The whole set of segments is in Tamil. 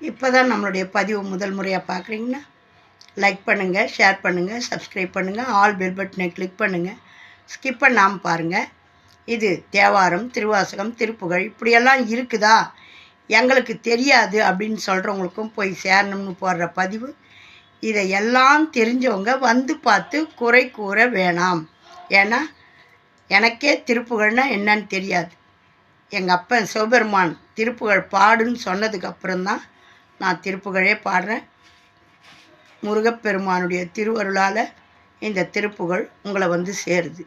இப்போ தான் நம்மளுடைய பதிவு முதல் முறையாக பார்க்குறீங்கன்னா லைக் பண்ணுங்கள் ஷேர் பண்ணுங்கள் சப்ஸ்கிரைப் பண்ணுங்கள் ஆல் பெல் பட்டனை கிளிக் பண்ணுங்கள் ஸ்கிப் பண்ணாமல் பாருங்கள் இது தேவாரம் திருவாசகம் திருப்புகழ் இப்படியெல்லாம் இருக்குதா? எங்களுக்கு தெரியாது அப்படின்னு சொல்கிறவங்களுக்கும் போய் சேரணும்னு போடுற பதிவு. இதை எல்லாம் தெரிஞ்சவங்க வந்து பார்த்து குறை கூற வேணாம். ஏன்னா எனக்கே திருப்புகழ்னா என்னன்னு தெரியாது. எங்கள் அப்பன் சிவபெருமான் திருப்புகழ் பாடுன்னு சொன்னதுக்கு அப்புறம்தான் நான் திருப்புகழே பாடுறேன். முருகப்பெருமானுடைய திருவருளால் இந்த திருப்புகழ் உங்களை வந்து சேருது.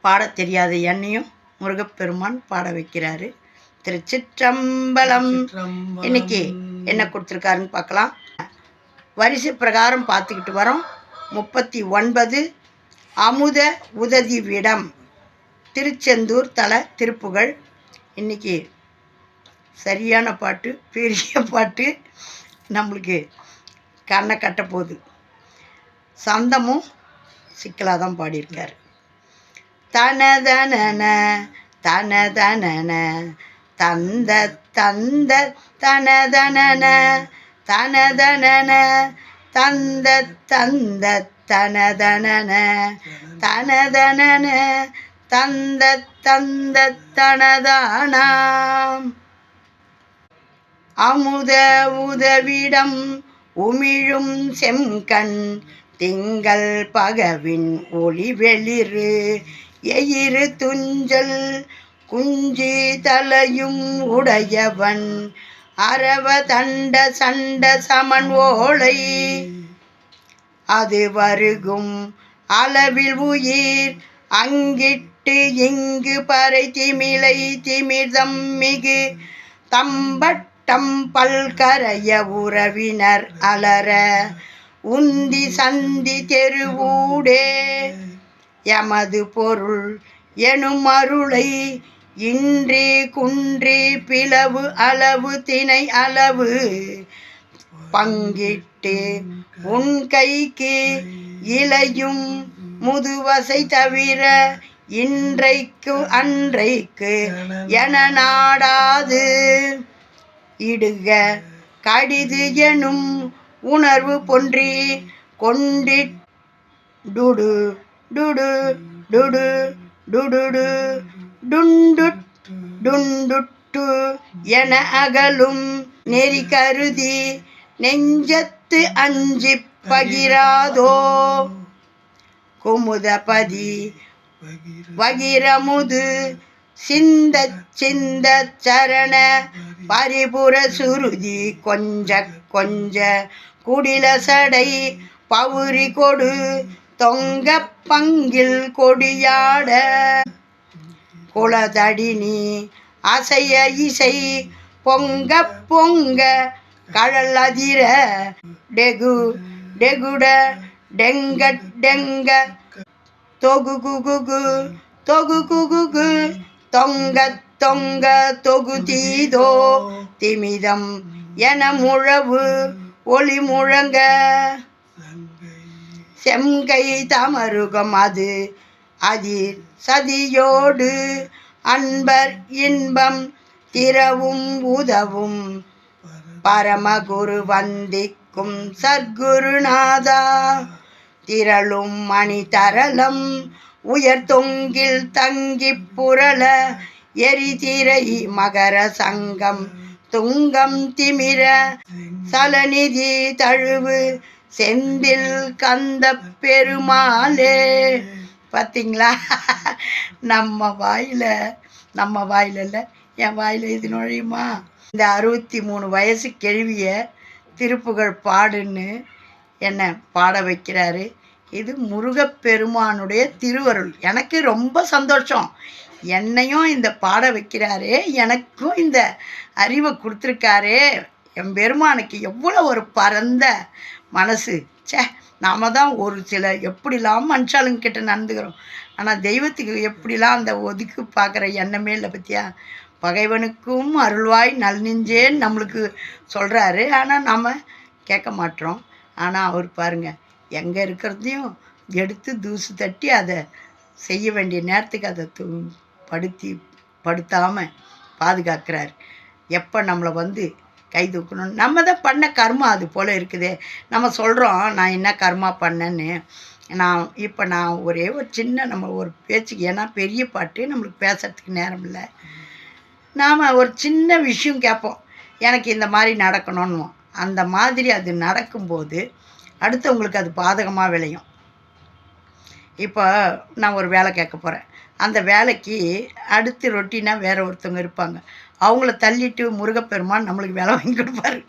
பாடத் தெரியாத என்னையும் முருகப்பெருமான் பாட வைக்கிறாரு. திருச்சிற்றம்பலம். இன்னைக்கு என்ன கொடுத்துருக்காருன்னு பார்க்கலாம். வரிசை பிரகாரம் பார்த்துக்கிட்டு வரோம். முப்பத்தி ஒன்பது அமுத உததி விடம் திருச்செந்தூர் தல திருப்புகழ். இன்னைக்கு சரியான பாட்டு பெரிய பாட்டு நம்மளுக்கு கண்ணை கட்ட போகுது. சந்தமும் சிக்கலாக தான் பாடியிருக்கார் தனதனன தனதனன தந்த தந்த தனதனன தனதனன தந்த தந்த தனதனன தனதனன தந்த தந்த தனதானாம். அமுத உதவிடம் உமிழும் செம்கண் திங்கள் பகவின் ஒளி வெளிறு எயிறு துஞ்சல் குஞ்சி தலையும் உடையவன். அரவ தண்ட சண்ட சமன் ஓலை. அது வருகும் அளவில் உயிர். அங்கிட்டு இங்கு பறை திமிலை திமிர்தம் மிகு தம்பட் வட்டம் பல்கரைய உறவினர் அலர உந்தி சந்தி தெருவூடே. எமது பொருள் எனும் அருளை இன்றி குன்றி பிளவு அளவு திணை அளவு. பங்கிட்டு உன் கைக்கு இலையும் முதுவசை தவிர இன்றைக்கு அன்றைக்கு என நாடாது. இடுக. கடிது எனும் உணர்வு பொன்றி கொண்டி டுடு டுடு டுடு டுடுடு டுண்டு டுண்டுட்டு என அகலும் நெறி கருதி நெஞ்சத்து அஞ்சி பகிராதோ. குமுதபதி வகிரமுது சிந்த சிந்த சரண பரிபுர சுருதி கொஞ்ச கொஞ்ச குடில சடை பவுரி கொடு தொங்க பங்கில் கொடியாட. குளதடினி அசைய இசை பொங்க பொங்க கழல் அதிர டெகு டெகுட டெங்க டெங்க தொகு குகுகு தொகு குகுகு தொங்க தொங்க தொகுதீதோ? திமிதம் என முழவு ஒளி முழங்க. செங்கை தமருகம் அது அதிர் சதியோடு அன்பர் இன்பம் திரவும் உதவும். பரமகுரு வந்திக்கும் சர்க்குருநாதா திரளும் மணி தரளம் உயர் தொங்கில் தங்கி புரள எரிதிரை மகர சங்கம் துங்கம் திமிர சலநிதி தழுவு செந்தில் கந்த பெருமாளே. பார்த்தீங்களா நம்ம வாயில் நம்ம வாயில் இல்லை என் வாயில் இது நுழையுமா? இந்த அறுபத்தி மூணு வயசு கெழுவிய திருப்புகழ் பாடுன்னு என்னை பாட வைக்கிறாரு. இது முருகப்பெருமானுடைய திருவருள். எனக்கு ரொம்ப சந்தோஷம். என்னையும் இந்த பாட வைக்கிறாரே எனக்கும் இந்த அறிவை கொடுத்துருக்காரே. என் பெருமானுக்கு எவ்வளோ ஒரு பரந்த மனசு. ச்சே நாம தான் ஒரு சில எப்படிலாம் மனுஷாளுங்க கிட்ட நடந்துக்கிறோம். ஆனால் தெய்வத்துக்கு எப்படிலாம் அந்த ஒதுக்கு பார்க்குற எண்ணமே இல்லை பற்றியா பகைவனுக்கும் அருள்வாய் நல்நெஞ்சேன்னு நம்மளுக்கு சொல்கிறாரு ஆனால் நாம் கேட்க மாட்டோம். ஆனால் அவர் பாருங்க எங்கே இருக்கிறதையும் எடுத்து தூசு தட்டி அதை செய்ய வேண்டிய நேரத்துக்கு அதை து படுத்தி படுத்தாமல் பாதுகாக்கிறார். எப்போ நம்மளை வந்து கை தூக்கணும்? நம்ம தான் பண்ண கர்மா அது போல் இருக்குதே. நம்ம சொல்கிறோம் நான் என்ன கர்மா பண்ணேன்னு. நான் இப்போ நான் ஒரே ஒரு சின்ன நம்ம ஒரு பேச்சுக்கு ஏன்னா பெரிய பாட்டு நம்மளுக்கு பேசுகிறதுக்கு நேரம் இல்லை. நாம் ஒரு சின்ன விஷயம் கேட்போம். எனக்கு இந்த மாதிரி நடக்கணும்னு அந்த மாதிரி அது நடக்கும்போது அடுத்தவங்களுக்கு அது பாதகமாக விளையும். இப்போ நான் ஒரு வேலை கேட்க போகிறேன் அந்த வேலைக்கு அடுத்து ரொட்டீனாக வேற ஒருத்தவங்க இருப்பாங்க. அவங்கள தள்ளிட்டு முருகப்பெருமான் நம்மளுக்கு வேலை வாங்கி கொடுப்பாரு.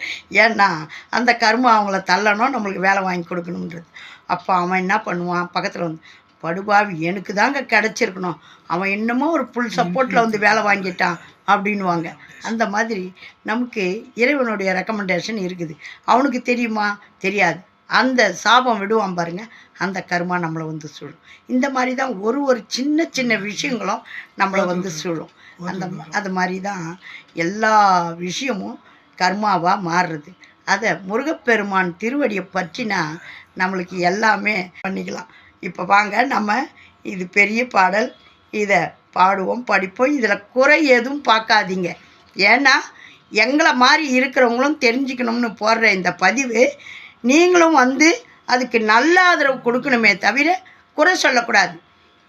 ஏன்னா அந்த கர்மம் அவங்கள தள்ளணும் நம்மளுக்கு வேலை வாங்கி கொடுக்கணுன்றது அப்போ அவன் என்ன பண்ணுவான்? பக்கத்தில் வந்து படுபாவி எனக்கு தாங்க கிடச்சிருக்கணும். அவன் என்னமோ ஒரு புல் சப்போர்ட்டில் வந்து வேலை வாங்கிட்டான் அப்படின்வாங்க அந்த மாதிரி நமக்கு இறைவனுடைய ரெக்கமெண்டேஷன் இருக்குது. அவனுக்கு தெரியுமா? தெரியாது. அந்த சாபம் விடுவான் பாருங்க அந்த கர்மா நம்மளை வந்து சூழும். இந்த மாதிரி தான் ஒரு ஒரு சின்ன சின்ன விஷயங்களும் நம்மளை வந்து சூழும். அந்த அது மாதிரி தான் எல்லா விஷயமும் கர்மாவாக மாறுறது. அதை முருகப்பெருமான் திருவடியை பற்றினா நம்மளுக்கு எல்லாமே பண்ணிக்கலாம். இப்போ வாங்க நம்ம இது பெரிய பாடல். இதை பாடுவோம் படிப்போம். இதில் குறை எதுவும் பார்க்காதீங்க. ஏன்னா எங்களை மாதிரி இருக்கிறவங்களும் தெரிஞ்சுக்கணும்னு போடுற இந்த பதிவு நீங்களும் வந்து அதுக்கு நல்ல ஆதரவு கொடுக்கணுமே தவிர குறை சொல்லக்கூடாது.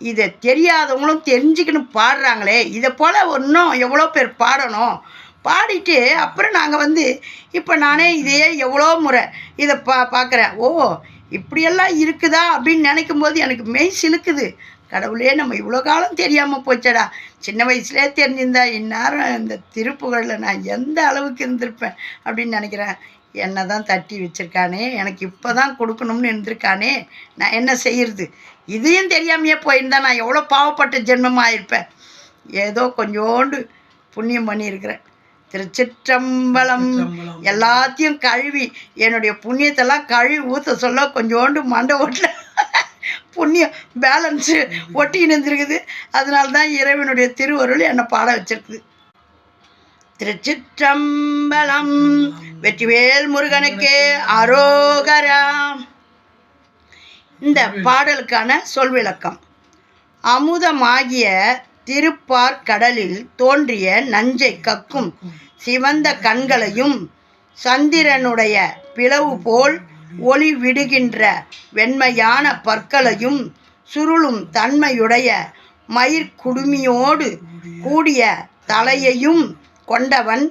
இதை தெரியாதவங்களும் தெரிஞ்சுக்கின்னு பாடுறாங்களே. இதை போல் இன்னும் எவ்வளோ பேர் பாடணும். பாடிட்டு அப்புறம் நாங்கள் வந்து இப்போ நானே இதையே எவ்வளோ முறை இதை பா பார்க்குறேன் ஓ இப்படியெல்லாம் இருக்குதா அப்படின்னு நினைக்கும் போது எனக்கு மெய் சிலுக்குது. கடவுளே நம்ம இவ்வளோ காலம் தெரியாமல் போச்சடா. சின்ன வயசுலேயே தெரிஞ்சிருந்தா இந்நேரம் இந்த திருப்புகழில் நான் எந்த அளவுக்கு இருந்திருப்பேன் அப்படின்னு நினைக்கிறேன். என்னை தான் தட்டி வச்சிருக்கானே எனக்கு இப்போ தான் கொடுக்கணும்னு இருந்திருக்கானே நான் என்ன செய்யறது? இதையும் தெரியாமையே போயிருந்தா நான் எவ்வளோ பாவப்பட்ட ஜென்மமாக இருப்பேன். ஏதோ கொஞ்சோண்டு புண்ணியம் பண்ணியிருக்கிறேன். திருச்சிற்றம்பலம் எல்லாத்தையும் கழுவி என்னுடைய புண்ணியத்தெல்லாம் கழுவி ஊற்ற சொல்ல கொஞ்சோண்டு மண்டை ஓட்டில் புண்ணியம் பேலன்ஸு ஒட்டி நின்றுருக்குது. அதனால தான் இறைவனுடைய திருவருள் என்னை பாட வச்சிருக்குது. திருச்சிற்றம்பலம். வெற்றிவேல் முருகனுக்கே அரோகராம் இந்த பாடலுக்கான சொல் விளக்கம். அமுதமாகிய திருப்பார் கடலில் தோன்றிய நஞ்சை கக்கும் சிவந்த கண்களையும் சந்திரனுடைய பிளவு போல் ஒளி விடுகின்ற வெண்மையான பற்களையும் சுருளும் தன்மையுடைய மயிர்குடுமியோடு கூடிய தலையையும் கொண்டவன்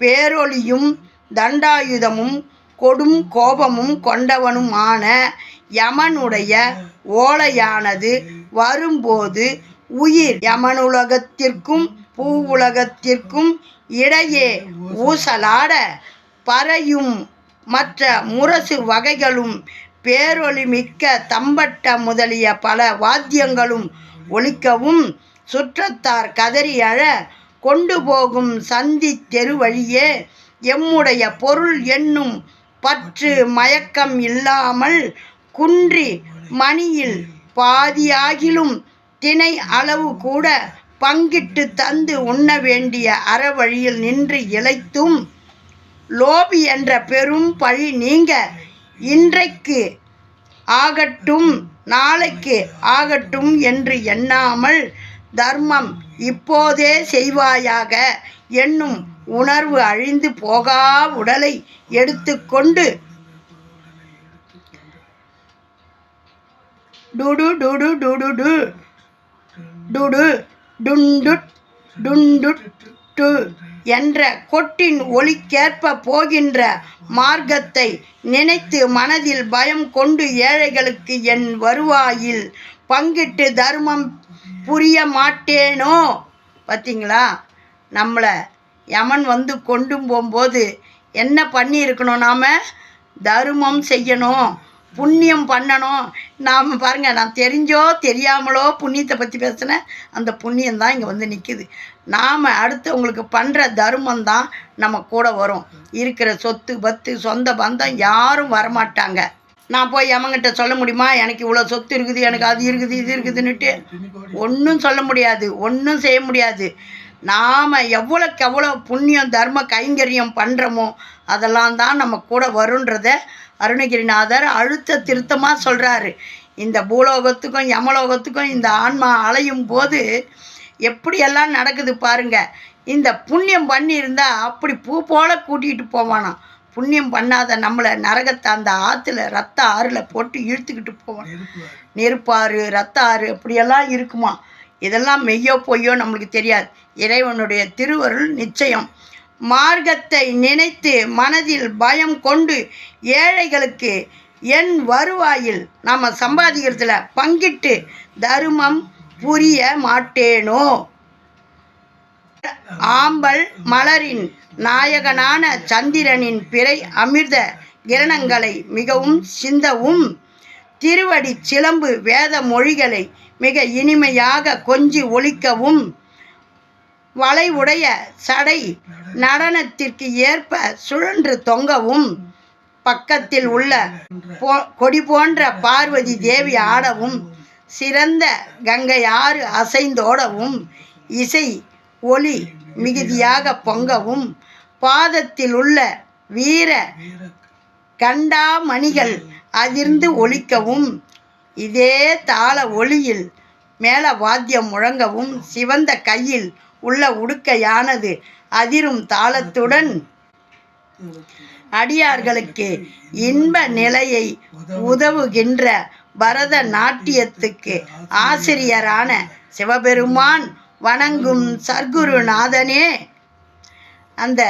பேரொளியும் தண்டாயுதமும் கொடும் கோபமும் கொண்டவனுமான யமனுடைய ஓலையானது வரும்போது உயிர் யமனுலகத்திற்கும் பூவுலகத்திற்கும் இடையே ஊசலாட பறையும் மற்ற முரசு வகைகளும் பேரொளிமிக்க தம்பட்ட முதலிய பல வாத்தியங்களும் ஒழிக்கவும் சுற்றத்தார் கதறி அழ கொண்டு போகும் சந்தி தெருவழியே எம்முடைய பொருள் என்னும் பற்று மயக்கம் இல்லாமல் குன்றி மணியில் பாதியாகிலும் தினை அளவு கூட பங்கிட்டு தந்து உண்ண வேண்டிய அறவழியில் நின்று இழைத்தும் லோபி என்ற பெரும் பழி நீங்க இன்றைக்கு ஆகட்டும் நாளைக்கு ஆகட்டும் என்று எண்ணாமல் தர்மம் இப்போதே செய்வாயாக என்னும் உணர்வு அழிந்து போகா உடலை எடுத்துக்கொண்டு டுடு டுடு டுடு டு. டுடு டுண்டுட் டுண்டுட் டு என்ற கொட்டின் ஒலிக்கேற்ப போகின்ற மார்க்கத்தை நினைத்து மனதில் பயம் கொண்டு ஏழைகளுக்கு என் வருவாயில் பங்கிட்டு தர்மம் புரிய மாட்டேனோ? பார்த்தீங்களா நம்மளை யமன் வந்து கொண்டும் போகும்போது என்ன பண்ணியிருக்கணும் நாம்? தருமம் செய்யணும் புண்ணியம் பண்ணணும். நாம் பாருங்கள் நான் தெரிஞ்சோ தெரியாமலோ புண்ணியத்தை பற்றி பேசினேன். அந்த புண்ணியம் தான் இங்கே வந்து நிற்குது நாம் அடுத்தவங்களுக்கு பண்ணுற தர்மம் தான் நம்ம கூட வரும். இருக்கிற சொத்து பத்து சொந்த பந்தம் யாரும் வரமாட்டாங்க. நான் போய் எமங்கிட்ட சொல்ல முடியுமா? எனக்கு இவ்வளோ சொத்து இருக்குது எனக்கு அது இருக்குது இது இருக்குதுன்னுட்டு. ஒன்றும் சொல்ல முடியாது ஒன்றும் செய்ய முடியாது. நாம் எவ்வளோக்கு எவ்வளோ புண்ணியம் தர்ம கைங்கரியம் பண்ணுறோமோ அதெல்லாம் தான் நம்ம கூட வருன்றத அருணகிரிநாதர் அழுத்த திருத்தமாக சொல்கிறாரு இந்த பூலோகத்துக்கும் யமலோகத்துக்கும் இந்த ஆன்மா அலையும் போது எப்படியெல்லாம் நடக்குது பாருங்க. இந்த புண்ணியம் பண்ணியிருந்தா அப்படி பூ போல கூட்டிகிட்டு போவானாம். புண்ணியம் பண்ணாத நம்மளை நரகத்தை அந்த ஆற்றுல ரத்த ஆறில் போட்டு இழுத்துக்கிட்டு போவான். நெருப்பாறு ரத்த ஆறு அப்படியெல்லாம் இருக்குமா இதெல்லாம் மெய்யோ பொய்யோ நம்மளுக்கு தெரியாது. இறைவனுடைய திருவருள் நிச்சயம். மார்க்கத்தை நினைத்து மனதில் பயம் கொண்டு ஏழைகளுக்கு என் வருவாயில் நாம் சம்பாதிக்கிறதுல பங்கிட்டு தருமம் புரிய மாட்டேனோ? ஆம்பல் மலரின் நாயகனான சந்திரனின் பிறை அமிர்த கிரணங்களை மிகவும் சிந்தவும் திருவடி சிலம்பு வேத மொழிகளை மிக இனிமையாக கொஞ்சி ஒழிக்கவும் வளைவுடைய சடை நடனத்திற்கு ஏற்ப சுழன்று தொங்கவும் பக்கத்தில் உள்ள போ- கொடி போன்ற பார்வதி தேவி ஆடவும் சிறந்த கங்கை ஆறு அசைந்தோடவும் இசை ஒளி மிகுதியாக பொங்கவும் பாதத்தில் உள்ள வீர கண்டாமணிகள் அதிர்ந்து ஒழிக்கவும் இதே தாள ஒளியில் மேல வாத்தியம் முழங்கவும் சிவந்த கையில் உள்ள உடுக்கையானது அதிரும் தாளத்துடன். அடியார்களுக்கு இன்ப நிலையை உதவுகின்ற பரத நாட்டியத்துக்கு ஆசிரியரான சிவபெருமான் வணங்கும் சர்க்குருநாதனே. அந்த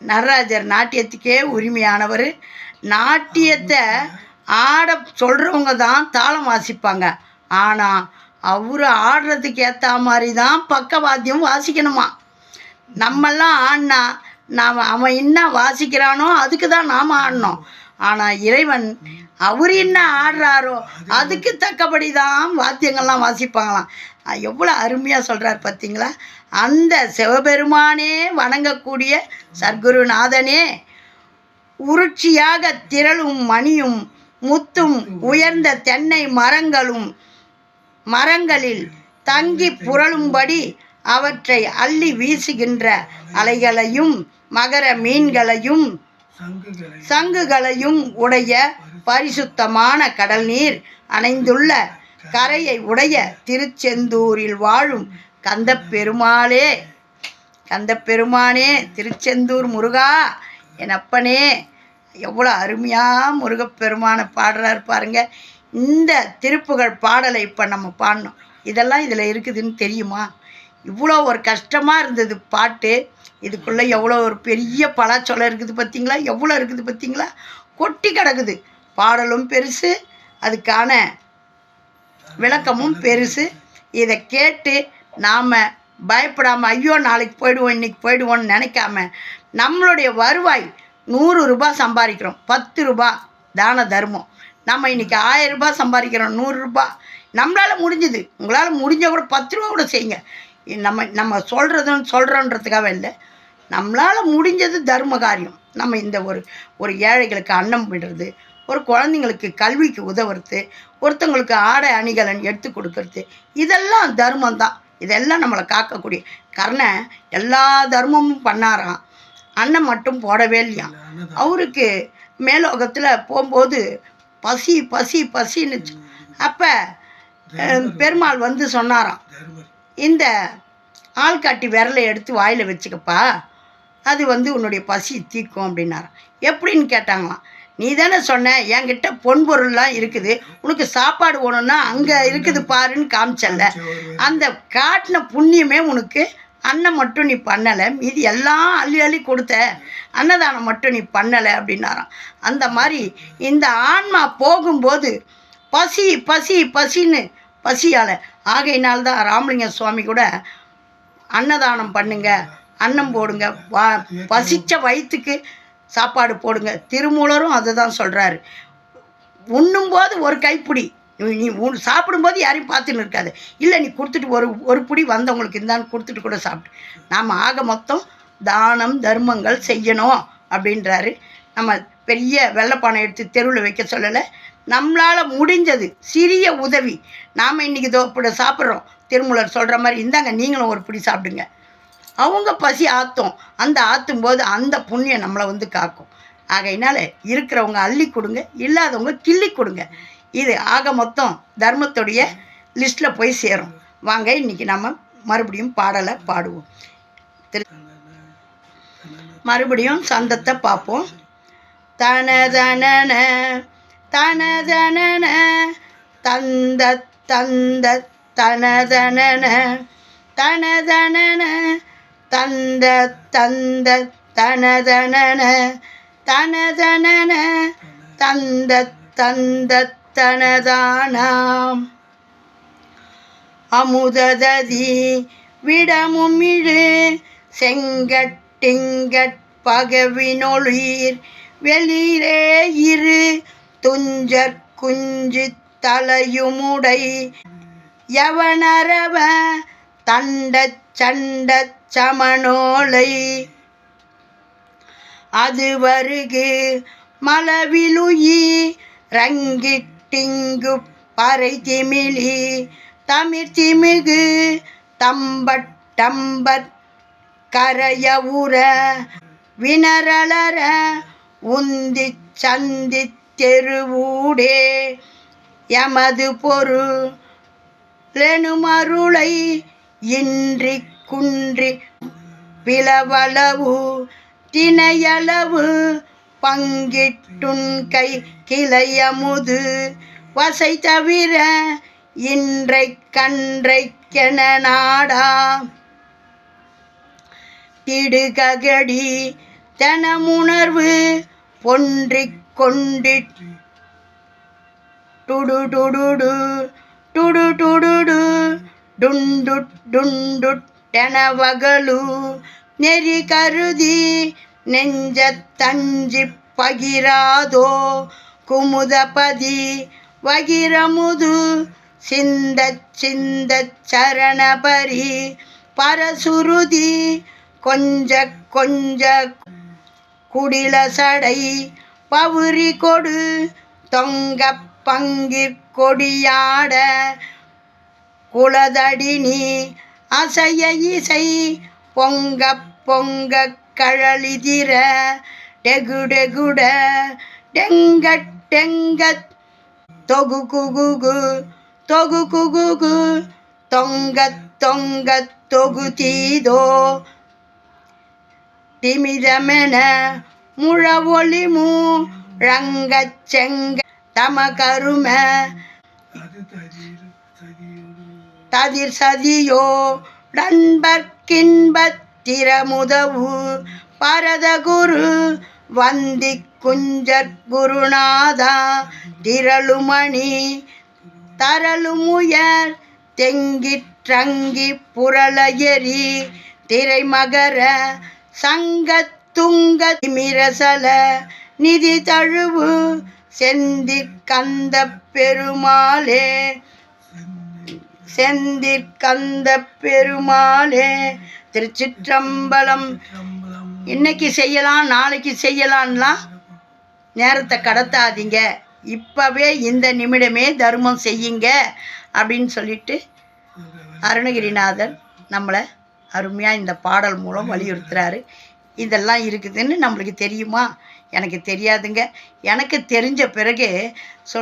நடராஜர் நாட்டியத்துக்கே உரிமையானவர். நாட்டியத்தை ஆட சொல்கிறவங்க தான் தாளம் வாசிப்பாங்க. ஆனால் அவர் ஆடுறதுக்கு ஏற்ற மாதிரி தான் பக்கவாத்தியம் வாசிக்கணுமா? நம்மெல்லாம் ஆடினா நாம் அவன் என்ன வாசிக்கிறானோ அதுக்கு தான் நாம் ஆடணும். ஆனால் இறைவன் அவர் என்ன ஆடுறாரோ அதுக்கு தக்கபடி தான் வாத்தியங்கள்லாம் வாசிப்பாங்களாம். எவ்வளோ அருமையாக சொல்கிறார் பார்த்தீங்களா அந்த சிவபெருமானே வணங்கக்கூடிய சர்க்குருநாதனே உருட்சியாக திரளும் மணியும் முத்தும் உயர்ந்த தென்னை மரங்களும் மரங்களில் தங்கி புரளும்படி அவற்றை அள்ளி வீசுகின்ற அலைகளையும் மகர மீன்களையும் சங்குகளையும் உடைய பரிசுத்தமான கடல் நீர் அணைந்துள்ள கரையை உடைய திருச்செந்தூரில் வாழும் கந்தப்பெருமாளே பெருமாளே பெருமானே திருச்செந்தூர் முருகா என் அப்பனே எவ்வளோ அருமையாக முருகப்பெருமானை பாடுறாரு பாருங்க. இந்த திருப்புகழ் பாடலை இப்போ நம்ம பாடணும். இதெல்லாம் இதில் இருக்குதுன்னு தெரியுமா? இவ்வளோ ஒரு கஷ்டமாக இருந்தது பாட்டு. இதுக்குள்ளே எவ்வளோ ஒரு பெரிய பலாச்சொலை இருக்குது பார்த்திங்களா எவ்வளோ இருக்குது பார்த்திங்களா கொட்டி கிடக்குது. பாடலும் பெருசு அதுக்கான விளக்கமும் பெருசு. இதை கேட்டு நாம் பயப்படாமல் ஐயோ நாளைக்கு போயிடுவோம் இன்றைக்கி போயிடுவோன்னு நினைக்காம நம்மளுடைய வருவாய் நூறு ரூபாய் சம்பாதிக்கிறோம். பத்து ரூபாய் தான தர்மம். நம்ம இன்னைக்கு ஆயிரம் ரூபாய் சம்பாதிக்கிறோம் நூறுரூபா நம்மளால் முடிஞ்சுது. உங்களால் முடிஞ்ச கூட பத்து ரூபா கூட செய்யுங்க. நம்ம நம்ம சொல்கிறதுன்னு சொல்கிறோன்றதுக்காக இல்லை. நம்மளால் முடிஞ்சது தர்ம காரியம். நம்ம இந்த ஒரு ஒரு ஏழைகளுக்கு அன்னம் விடுறது ஒரு குழந்தைங்களுக்கு கல்விக்கு உதவுறது ஒருத்தவங்களுக்கு ஆடை அணிகலன் எடுத்து கொடுக்கறது இதெல்லாம் தர்மம் தான். இதெல்லாம் நம்மளை காக்கக்கூடிய. கர்ணன் எல்லா தர்மமும் பண்ணாராம். அன்னம் மட்டும் போடவே இல்லையா? அவருக்கு மேலோகத்தில் போகும்போது பசி பசி பசின்னு அப்போ பெருமாள் வந்து சொன்னாராம் இந்த ஆள்காட்டி விரலை எடுத்து வாயில் வச்சுக்கப்பா அது வந்து உன்னுடைய பசி தீக்கும் அப்படின்னாராம். எப்படின்னு கேட்டாங்களாம் நீ தானே சொன்ன என்கிட்ட பொன் பொருள்லாம் இருக்குது உனக்கு சாப்பாடு வேணும்னா அங்கே இருக்குது பாருன்னு காமிச்சல்ல. அந்த காட்டின புண்ணியமே உனக்கு அன்னம் மட்டும் நீ பண்ணலை. மீதி எல்லாம் அள்ளி அள்ளி கொடுத்த அன்னதானம் மட்டும் நீ பண்ணலை அப்படின்னாராம். அந்த மாதிரி இந்த ஆன்மா போகும்போது பசி பசி பசின்னு பசியால். ஆகையினால்தான் ராமலிங்க சுவாமி கூட அன்னதானம் பண்ணுங்க அன்னம் போடுங்க வா பசித்த வயிற்றுக்கு சாப்பாடு போடுங்க. திருமூலரும் அதுதான் சொல்கிறாரு உண்ணும்போது ஒரு கைப்பிடி. நீ- உன் சாப்பிடும்போது யாரையும் பார்த்துன்னு இருக்காது. இல்லை நீ கொடுத்துட்டு ஒரு ஒரு பிடி வந்தவங்களுக்கு இருந்தான்னு கொடுத்துட்டு கூட சாப்பிட்டு நாம் ஆக மொத்தம் தானம் தர்மங்கள் செய்யணும் அப்படின்றாரு. நம்ம பெரிய வெள்ளைப்பானை எடுத்து தெருவில் வைக்க சொல்லலை. நம்மளால் முடிஞ்சது சிறிய உதவி. நாம் இன்றைக்கி இதோ இப்படி சாப்பிட்றோம். திருமூலர் சொல்கிற மாதிரி இந்தாங்க நீங்களும் ஒரு பிடி சாப்பிடுங்க. அவங்க பசி ஆற்றும் அந்த ஆற்றும் போது அந்த புண்ணியம் நம்மளை வந்து காக்கும். ஆகையினால இருக்கிறவங்க அள்ளி கொடுங்க இல்லாதவங்க கிள்ளி கொடுங்க. இது ஆக மொத்தம் தர்மத்துடைய லிஸ்ட்டில் போய் சேரும். வாங்க இன்னைக்கு நம்ம மறுபடியும் பாடலை பாடுவோம். திரு மறுபடியும் சந்தத்தை பார்ப்போம். தனதனன தனதனன தந்த தந்த தனதனன தனதனன தந்த தந்த தனதனன தனதனன தந்த தந்த தனதானாம். அமுதததி விடமுமிழு செங்கட்டிங்கட் பகவினொளிர் வெளியிலே இரு. துஞ்சற் குஞ்சு தலையுமுடை. யவனரவ தண்டச் சண்டச் சமனோலை அது வருகு மலவிலுயி ரங்கிட்டிங்கு பறை திமிழி தமிழ் திமிகு தம்பட் டம்பட் கரைய உர வினரளர உந்தி சந்தி தெருவூடே எமது பொருள் லெனுமருளை இன்றி குன்றி பிளவளவு தினையளவு பங்கிட்டுன் கை கிளையமுது. வசை தவிர இன்றை கன்றைக்கென நாடா. திடுககடி தனமுணர்வு பொன்றிக் கொண்டிட் டுடு டுடுடு டுடு டுடுடு டுண்டு டுண்டு டெனவகலு நெறி கருதி நெஞ்ச தஞ்சிப் பகிராதோ? குமுதபதி வகிரமுது. சிந்த சிந்த சரணபரி பரசுருதி. கொஞ்ச கொஞ்ச குடில சடை பவுரி கொடு. தொங்க பங்கிற்கொடியாட குலதடினி அசைய இசை. பொங்க பொங்க கழலிதிர டெகுடெகுட டெங்கட் டெங்கத் தொகு குகுகு தொகு குகுகு தொங்கத் தொங்கத் தொகு தீதோ. திமிதமென முழவொளிமு ரங்கச் செங்க தம கரும. ததிர் சதியோ. நண்பர்க்கின்பத் திறமுதவு. பரதகுரு வந்தி குஞ்சற்குருநாதா திரளுமணி தரளுமுயர் தெங்கிற்றங்கி புரளயரி திரைமகர சங்கத்துங்க திமிரசல நிதி தழுவு செந்திற் கந்த பெருமாளே செந்திற்கந்த பெருமாளே திருச்சிற்றம்பலம் இன்னைக்கு செய்யலாம் நாளைக்கு செய்யலாம்லாம் நேரத்தை கடத்தாதீங்க. இப்போவே இந்த நிமிடமே தர்மம் செய்யுங்க அப்படின்னு சொல்லிட்டு அருணகிரிநாதர் நம்மளை அருமையாக இந்த பாடல் மூலம் வலியுறுத்துறாரு. இதெல்லாம் இருக்குதுன்னு நம்மளுக்கு தெரியுமா? எனக்கு தெரியாதுங்க. எனக்கு தெரிஞ்ச பிறகு சொ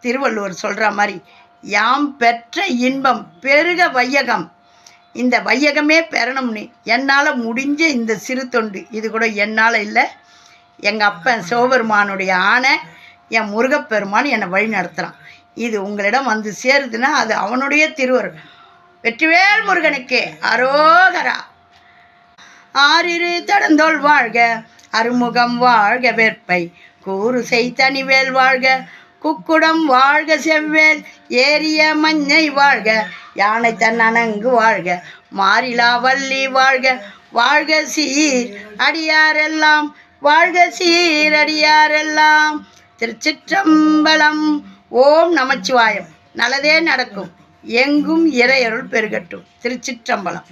திருவள்ளுவர் சொல்கிற மாதிரி யாம் பெற்ற இன்பம் பெருக வையகம். இந்த வையகமே பெறணும்னு என்னால் முடிஞ்ச இந்த சிறு தொண்டு. இது கூட என்னால் இல்லை. எங்கள் அப்பன் சிவபெருமானுடைய ஆணை என் முருகப்பெருமான் என்னை வழி நடத்துகிறான் இது உங்களிடம் வந்து சேருதுன்னா அது அவனுடைய திருவர் வெற்றிவேல் முருகனுக்கு அரோகரா. ஆறிரு தடந்தோள் வாழ்க அருமுகம் வாழ்க வேற்பை கூறு செய்தனிவேல் வாழ்க குக்குடம் வாழ்க செவ்வேல் ஏரிய மஞ்சை வாழ்க யானை தன் அணங்கு வாழ்க மாறிலா வள்ளி வாழ்க வாழ்க சீர் அடியாரெல்லாம் வாழ்க சீர் அடியாரெல்லாம். திருச்சிற்றம்பலம் ஓம் நமச்சிவாயம். நல்லதே நடக்கும். எங்கும் இறையருள் பெருகட்டும். திருச்சிற்றம்பலம்.